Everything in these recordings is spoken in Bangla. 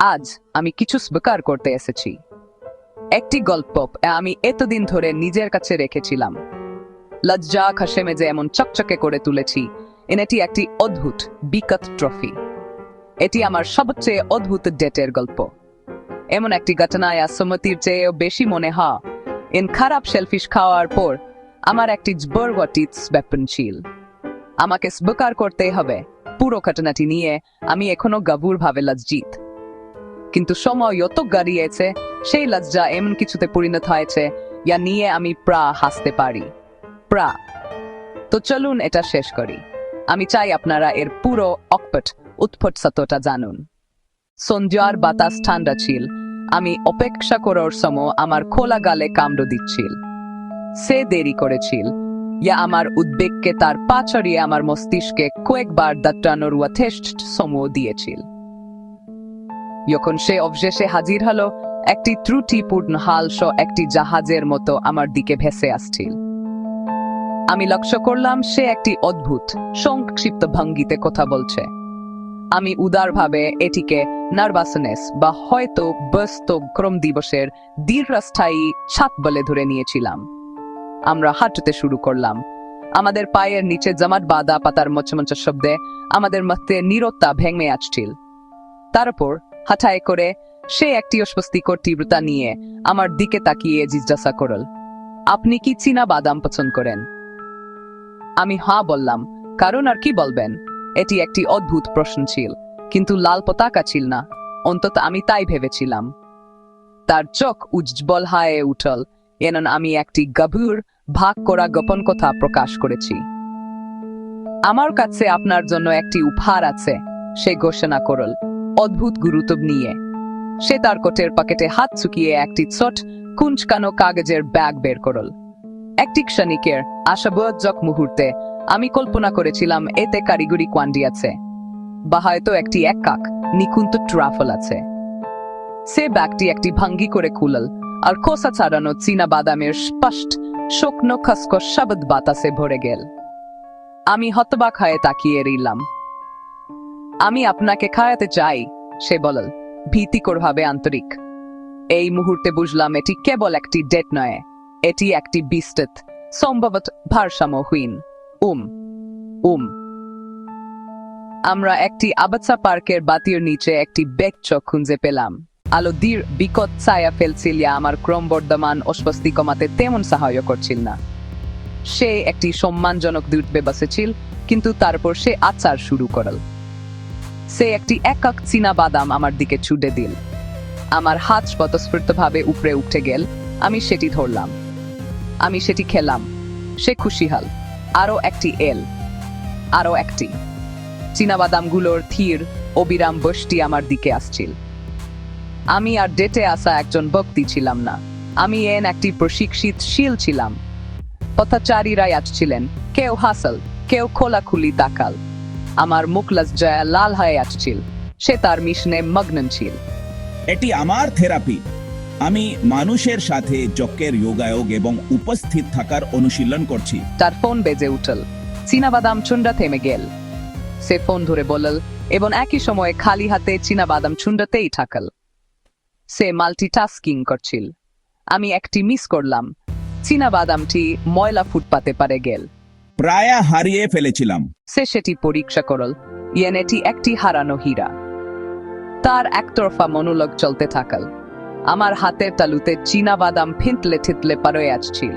আজ আমি কিছু স্বীকার করতে এসেছি। একটি গল্প আমি এতদিন ধরে নিজের কাছে রেখেছিলাম। লজ্জা খাসে মেজে এমন চকচকে করে তুলেছি এটি একটি অদ্ভুত, বিকট ট্রফি। এটি আমার সবচেয়ে অদ্ভুত ডেটের গল্প। এমন একটি ঘটনায় সুমতির চেয়েও বেশি মনে হয় এন খারাপ সেলফিশ খাওয়ার পর আমার একটি বরগটিত ব্যাপন ছিল আমাকে স্বীকার করতে হবে, পুরো ঘটনাটি নিয়ে আমি এখনও গাভুর ভাবে লজ্জিত। কিন্তু সময় যত গাড়িয়েছে, সেই লজ্জা এমন কিছুতে পরিণত হয়েছে ইয়া নিয়ে আমি প্রা হাসতে পারি। প্রা। তো চলুন এটা শেষ করি। আমি চাই আপনারা এর পুরো অকপট, উৎপট সত্যটা জানুন। সন্ধ্যার বাতাস ঠান্ডা ছিল। আমি অপেক্ষা করার সময় আমার খোলা গালে কামড় দিচ্ছিল। সে দেরি করেছিল। ইয়া আমার উদ্বেগকে তার পাচড়িয়ে আমার মস্তিষ্কে কয়েকবার দাট্টানোর যথেষ্ট সময় দিয়েছিল। যখন সে অবশেষে হাজির হলো, একটি ত্রুটিপূর্ণ হালস একটি জাহাজের মতো আমার দিকে ভেসে আসছিল। আমি লক্ষ্য করলাম সে একটি অদ্ভুত, সংক্ষিপ্ত ভঙ্গিতে কথা বলছে। আমি উদারভাবে এটিকে নার্ভাসনেস বা হয়তো ব্যস্ত ক্রম দিবসের দীর্ঘস্থায়ী ছাত বলে ধরে নিয়েছিলাম। আমরা হাঁটতে শুরু করলাম। আমাদের পায়ের নিচে জামাট বাঁধা পাতার মচমচ শব্দে আমাদের মধ্যে নীরবতা ভেঙে আসছিল। তারপর হাঁটায় করে সে একটি অস্বস্তিকর তীব্রতা নিয়ে আমার দিকে তাকিয়ে জিজ্ঞাসা করল, আপনি কি চীনা বাদাম পছন্দ করেন? আমি হ্যাঁ বললাম, কারণ আর কি বলবেন? এটি একটি অদ্ভুত প্রশ্ন ছিল কিন্তু লাল পতাকা ছিল না, অন্তত আমি তাই ভেবেছিলাম। তার চোখ উজ্জ্বল হায়ে উঠল, এনন আমি একটি গভীর, ভাগ করা গোপন কথা প্রকাশ করেছি। আমার কাছে আপনার জন্য একটি উপহার আছে, সে ঘোষণা করল অদ্ভুত গুরুত্ব নিয়ে। সে তার কোটের পকেটে হাত চুকিয়ে একটি ছোট কুঞ্চকানো কাগজের ব্যাগ বের করল। একটি ক্ষণিকের আশাবোধক মুহূর্তে আমি কল্পনা করেছিলাম এতে কারিগরি কোয়ান্ডি আছে। বা হয়তো একটি এক কাক নিকুন্ত ট্রাফল আছে। সে ব্যাগটি একটি ভাঙ্গি করে খুলল আর খোসা ছাড়ানো চীনা বাদামের স্পষ্ট, শুকনো, খসখস শব্দ বাতাসে ভরে গেল। আমি হতবাক হয়ে তাকিয়ে রইলাম। আমি আপনাকে খাওয়াতে চাই, সে বলল। ভীতিকর ভাবে আন্তরিক। এই মুহূর্তে বুঝলাম এটি কেবল একটি ডেট নয়, এটি একটি বিস্তৃত, সম্ভবত ভারসাম্যহীন। উম উম। আমরা একটি আবাচ্চা পার্কের বাতির নিচে একটি বেগ চোখ খুঁজে পেলাম। আলো দীর বিকট ছায়া ফেলছিল ইয়া আমার ক্রমবর্ধমান অস্বস্তি কমাতে তেমন সাহায্য করছিল না। সে একটি সম্মানজনক দূরবে বসেছিল কিন্তু তারপর সে আচার শুরু করল। সে একটি একক চীনা বাদাম আমার দিকে ছুটে দিল। আমার হাত স্বতঃস্ফূর্তভাবে উপরে উঠে গেল। আমি সেটি ধরলাম। আমি সেটি খেলাম। সে খুশি হল। আরও একটি এল। আরও একটি। চীনাবাদামগুলোর থির অবিরাম বসটি আমার দিকে আসছিল। আমি আর ডেটে আসা একজন ব্যক্তি ছিলাম না। আমি এন একটি প্রশিক্ষিত শীল ছিলাম। পথচারীরাই আসছিলেন কেউ হাসল, কেউ খোলাখুলি তাকাল। আমার মুখ লজ্জায় লাল হয়ে আসছিল। সে তার মিশনে মগ্ন ছিল। এটি আমার থেরাপি। আমি মানুষের সাথে যজ্ঞের যোগায়োগ এবং উপস্থিত থাকার অনুশীলন করছি। তার ফোন বেজে উঠল। চীনাবাদাম চুন্ডা থেমে গেল। সে ফোন ধরে বলল এবং একই সময়ে খালি হাতে চীনাবাদাম চুন্ডাতেই থাকল। সে মাল্টিটাস্কিং করছিল। আমি একটি মিস করলাম। চীনাবাদামটি ময়লা ফুটপাতে পারে গেল। প্রায় হারিয়ে ফেলেছিলাম। সে সেটি পরীক্ষা করল। ইয়েন এটি একটি হারানো হীরা। তার একতরফা মনোলগ চলতে থাকল। আমার হাতের তালুতে চীনা বাদাম ফিntলে ঠিতলে পারয়ে আসছিল।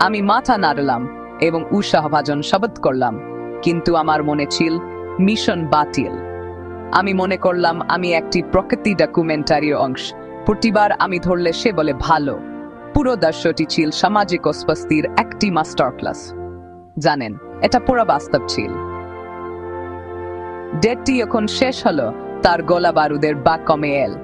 আমি মাথা নাড়লাম এবং উৎসাহভাজন শব্দ করলাম, কিন্তু আমার মনে ছিল, মিশন বাতিল। আমি মনে করলাম, আমি একটি প্রকৃতি ডকুমেন্টারির অংশ। প্রতিবার আমি ধরলে সে বলে ভালো। পুরো দর্শটি ছিল সামাজিক অস্বস্তির একটি মাস্টার ক্লাস জানেন এটা পুরো বাস্তব ছিল। ডেটটি এখন শেষ হলো তার গোলা বারুদের বা কমে এল।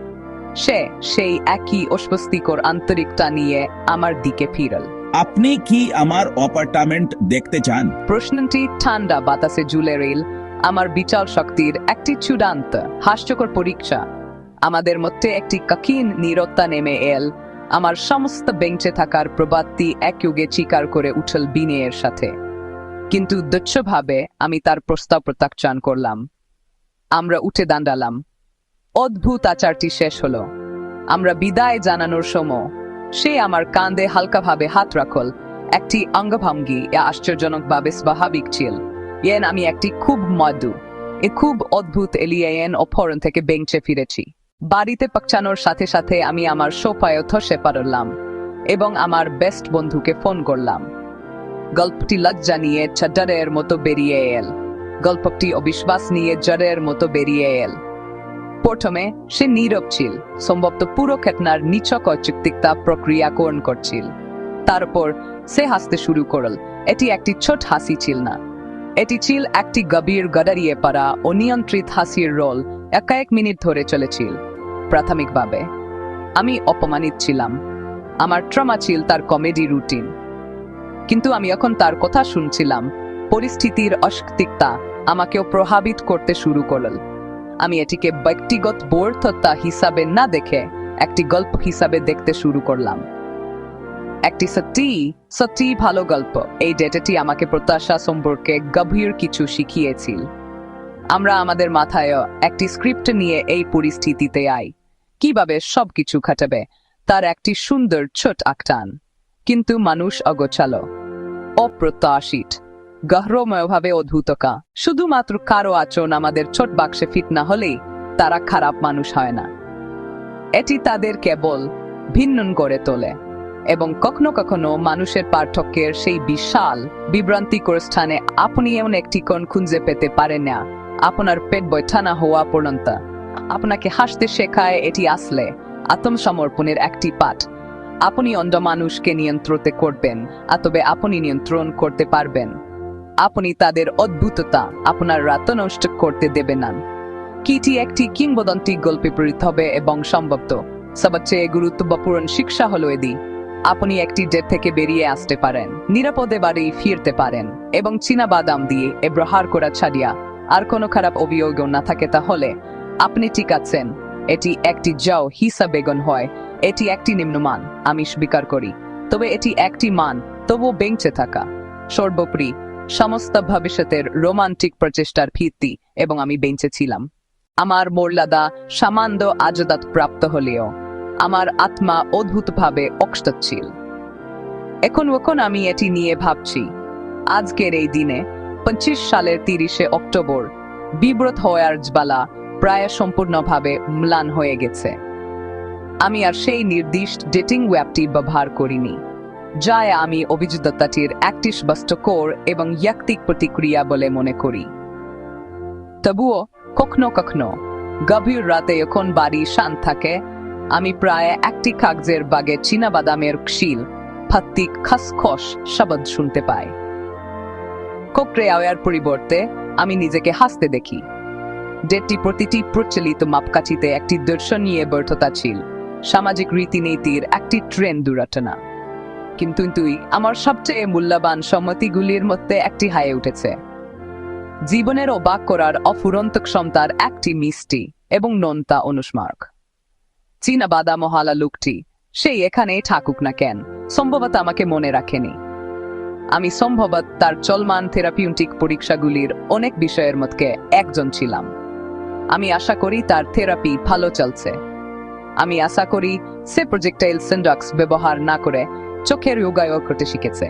সে সেই একই অস্বস্তিকর আন্তরিকতা নিয়ে আমার দিকে ফিরল। আপনি কি আমার অ্যাপার্টমেন্ট দেখতে চান? প্রশ্নটি ঠান্ডা বাতাসে ঝুলে রইল। আমার বিচার শক্তির একটি চূড়ান্ত হাস্যকর পরীক্ষা। আমাদের মধ্যে একটি কঠিন নিরত্তা নেমে এল। আমার সমস্ত বেঞ্চে থাকার প্রবাদটি এক যুগে চিকার করে উঠল বিনয়ের সাথে। কিন্তু দক্ষভাবে আমি তার প্রস্তাব প্রত্যাখ্যান করলাম। আমরা উঠে দাঁড়ালাম। অদ্ভুত আচারটি শেষ হলো। আমরা বিদায় জানানোর সময় সে আমার কাঁধে হালকাভাবে হাত রাখল। একটি অঙ্গভঙ্গি আশ্চর্যজনকভাবে স্বাভাবিক ছিল। ইয়েন, আমি একটি খুব মধু, এ খুব অদ্ভুত এলিয়েন অপহরণ থেকে বেঞ্চে ফিরেছি। বাড়িতে পাকচানোর সাথে সাথে আমি আমার সোফায় ধসে পারলাম এবং আমার বেস্ট বন্ধুকে ফোন করলাম। গল্পটি লজ্জা নিয়ে চাডারের মতো বেরিয়ে এল। গল্পটি অবিশ্বাস নিয়ে জরের মতো বেরিয়ে এল। প্রথমে সে নীরব ছিল, সম্ভবত পুরো ঘটনার নিচক অযৌক্তিকতা প্রক্রিয়াকরণ করছিল। তারপর সে হাসতে শুরু করল, এটি একটি ছোট হাসি ছিল না। এটি ছিল একটি গভীর গডারিয়ে পারা অনিয়ন্ত্রিত হাসির রোল একা এক মিনিট ধরে চলেছিল। প্রাথমিকভাবে, আমি অপমানিত ছিলাম। আমার ট্রমা ছিল তার কমেডি রুটিন। কিন্তু আমি এখন তার কথা শুনছিলাম। পরিস্থিতির অস্তিকতা আমাকেও প্রভাবিত করতে শুরু করল। আমি এটিকে ব্যক্তিগত বর্থতা হিসাবে না দেখে একটি গল্প হিসাবে দেখতে শুরু করলাম। একটি সত্যি সত্যি ভালো গল্প। এই ডেটাটি আমাকে প্রত্যাশা সম্পর্কে গভীর কিছু শিখিয়েছিল। আমরা আমাদের মাথায় একটি স্ক্রিপ্ট নিয়ে এই পরিস্থিতিতে আই। কীভাবে সবকিছু খাটাবে তার একটি সুন্দর ছোট আকটান কিন্তু মানুষ অগোছালো, অপ্রত্যাশিত গহ্রময়ভাবে অদ্ভুতকা শুধুমাত্র কারও আচরণ আমাদের ছোট বাক্সে ফিট না হলেই তারা খারাপ মানুষ হয় না। এটি তাদের কেবল ভিন্ন করে তোলে এবং কখনো কখনো মানুষের পার্থক্যের সেই বিশাল, বিভ্রান্তিকর স্থানে আপনি এমন একটি কোণ খুঁজে পেতে পারেন না। আপনার পেট বৈঠানা হওয়া পর্যন্ত। আপনাকে হাসতে শেখায় এটি আসলে আত্মসমর্পণের একটি পাঠ। আপনি অন্য মানুষকে নিয়ন্ত্রণ করবেন তবে আপনি নিয়ন্ত্রণ করতে পারবেন। আপনি তাদের অদ্ভুততা আপনার রাত নষ্ট করতে দেবেন না। কিটি একটি কিংবদন্তি গল্পে প্রেরিত হবে এবং সম্ভবত সবচেয়ে গুরুত্বপূর্ণ শিক্ষা হলো এদি আপনি একটি ডেট থেকে বেরিয়ে আসতে পারেন, নিরাপদে বাড়ি ফিরতে পারেন এবং চীনা বাদাম দিয়ে এব্রহার করা ছাড়িয়া আর কোনো খারাপ অভিযোগ না থাকে তাহলে আপনি ঠিক আছেন, এটি একটি যাও হিসাবে গণ হয় এটি একটি নিম্নমান, আমি স্বীকার করি। তবে এটি একটি মান, তবুও বেঞ্চে থাকা। সর্বোপরি, সমস্ত ভবিষ্যতের রোমান্টিক প্রচেষ্টার ভিত্তি, এবং আমি বেঞ্চে ছিলাম। আমার মোরলাদা সামান্য আজদাত প্রাপ্ত হলেও, আমার আত্মা অদ্ভুতভাবে অক্সছিল এখন এখন আমি এটি নিয়ে ভাবছি। আজকের এই দিনে, পঁচিশ সালের তিরিশে অক্টোবর, বিব্রত হওয়ার জ্বালা প্রায় সম্পূর্ণভাবে ম্লান হয়ে গেছে। আমি আর সেই নির্দিষ্ট ডেটিং ওয়েবটি ব্যবহার করিনি। যায় আমি অভিযোগতাটির একটি বাস্তকর এবং ইয়াক্তিক প্রতিক্রিয়া বলে মনে করি। তবুও, কখনো কখনো, গভীর রাতে যখন বাড়ি শান্ত থাকে, আমি প্রায় একটি কাগজের বাগে চীনা বাদামের ক্ষীল ফাত্তিক খসখস শব্দ শুনতে পাই। কোকরে আওয়ার পরিবর্তে, আমি নিজেকে হাসতে দেখি। ডেটটি প্রতিটি প্রচলিত মাপকাঠিতে একটি দর্শনীয় ব্যর্থতা ছিল। সামাজিক রীতিনীতির একটি ট্রেন দুর্ঘটনা। কিন্তু তুই আমার সবচেয়ে মূল্যবান সম্মতিগুলির মধ্যে একটি হায়ে উঠেছে। জীবনের অবাক করার অফুরন্ত ক্ষমতার একটি মিষ্টি এবং নোনতা অনুস্মারক চীনা বাদা মহালা লোকটি, সেই এখানে থাকুক না কেন, সম্ভবত আমাকে মনে রাখেনি। আমি সম্ভবত তার চলমান থেরাপিউটিক পরীক্ষাগুলির অনেক বিষয়ের মধ্যে একজন ছিলাম। আমি আশা করি তার থেরাপি ভালো চলছে। আমি আশা করি সে প্রজেক্টাইল সিন্ডক্স ব্যবহার না করে চোখের যোগায়োগ করতে শিখেছে।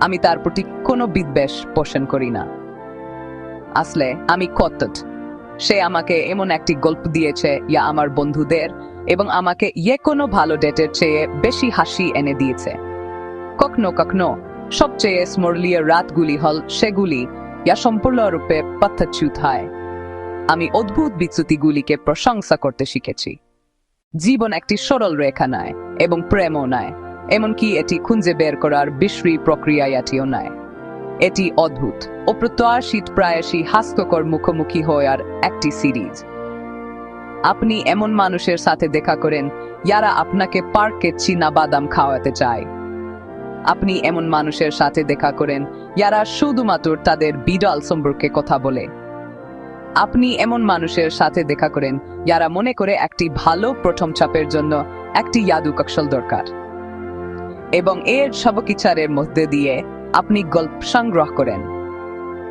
আমি তার প্রতি কোনো বিদ্বেষ পোষণ করি না। আসলে আমি কত সে আমাকে এমন একটি গল্প দিয়েছে, ইয়া আমার বন্ধুদের এবং আমাকে ইয়ে কোনো ভালো ডেটের চেয়ে বেশি হাসি এনে দিয়েছে। কখনো কখনো সবচেয়ে স্মরণীয় রাতগুলি হল সেগুলি, ইয়া সম্পূর্ণরূপে পথচ্যুত হয়। আমি অদ্ভুত বিচ্যুতিগুলিকে প্রশংসা করতে শিখেছি। জীবন একটি সরল রেখা নয় এবং প্রেমও নয় এমনকি এটি খুঁজে বের করার বিশ্রী প্রক্রিয়াটিও নয় এটি অদ্ভুত অপ্রত্যাশিত প্রায়শই হাস্যকর মুখোমুখি হওয়ার একটি সিরিজ। আপনি এমন মানুষের সাথে দেখা করেন, যারা আপনাকে পার্কে চীনা বাদাম খাওয়াতে চায়। আপনি এমন মানুষের সাথে দেখা করেন, যারা শুধুমাত্র তাদের বিড়াল সম্পর্কে কথা বলে। আপনি এমন মানুষের সাথে দেখা করেন, যারা মনে করে একটি ভালো প্রথম চাপের জন্য একটি ইয়াদু কৌশল দরকার। এবং এর সবকিছারের মধ্যে দিয়ে আপনি গল্প সংগ্রহ করেন।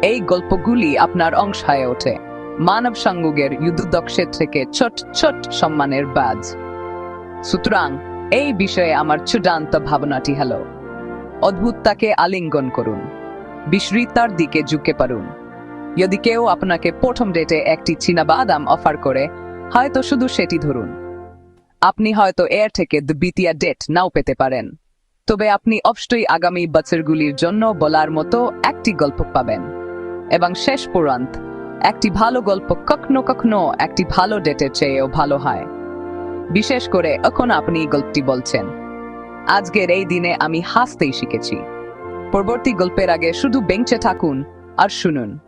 এই গল্পগুলি আপনার অংশ হয়ে ওঠে। মানব সংযোগের যুদ্ধক্ষেত্র থেকে ছোট ছোট সম্মানের বাজ। সুতরাং এই বিষয়ে আমার চূড়ান্ত ভাবনাটি হলো অদ্ভুততাকে আলিঙ্গন করুন, বিস্মৃতার দিকে ঝুঁকে পারুন যদি কেউ আপনাকে প্রথম ডেটে একটি চীনা বাদাম অফার করে, হয়তো শুধু সেটি ধরুন। আপনি হয়তো এর থেকে দ্বিতীয় ডেট নাও পেতে পারেন। তবে আপনি অবশ্যই আগামী বছরগুলির জন্য বলার মতো একটি গল্প পাবেন। এবং শেষ পর্যন্ত একটি ভালো গল্প কখনো কখনো একটি ভালো ডেটের চেয়েও ভালো হয়। বিশেষ করে এখন আপনি গল্পটি বলছেন। আজকের এই দিনে আমি হাসতেই শিখেছি। পরবর্তী গল্পের আগে শুধু বেঞ্চে থাকুন আর শুনুন।